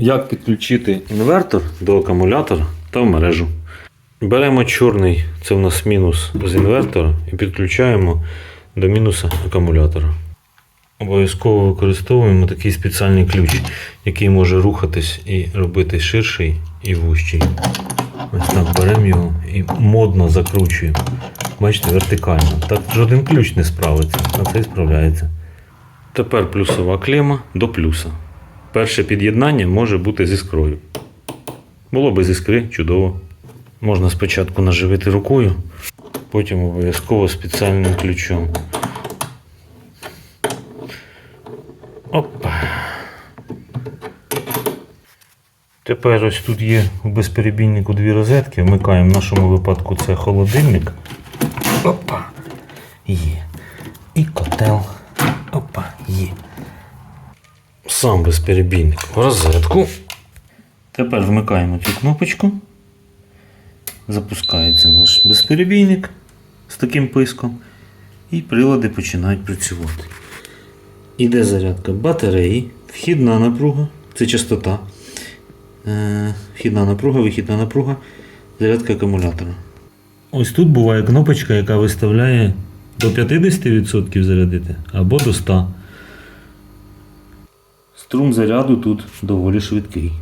Як підключити інвертор до акумулятора та в мережу? Беремо чорний, це в нас мінус з інвертора, і підключаємо до мінуса акумулятора. Обов'язково використовуємо такий спеціальний ключ, який може рухатись і робити ширший і вущий. Ось так беремо його і модно закручуємо. Бачите, вертикально. Так жоден ключ не справиться, а цей справляється. Тепер плюсова клема до плюса. Перше під'єднання може бути з іскрою. Було без іскри чудово. Можна спочатку наживити рукою, потім обов'язково спеціальним ключом. Опа. Тепер ось тут є у безперебійнику дві розетки. Вмикаємо в нашому випадку це холодильник. Опа. Є. І котел. Опа, є. Сам безперебійник в розетку. Тепер вмикаємо цю кнопочку. Запускається наш безперебійник з таким писком. І прилади починають працювати. Іде зарядка батареї, вхідна напруга, це частота. Е, Вхідна напруга, вихідна напруга, зарядка акумулятора. Ось тут буває кнопочка, яка виставляє до 50% зарядити або до 100%. Струм заряду тут доволі швидкий.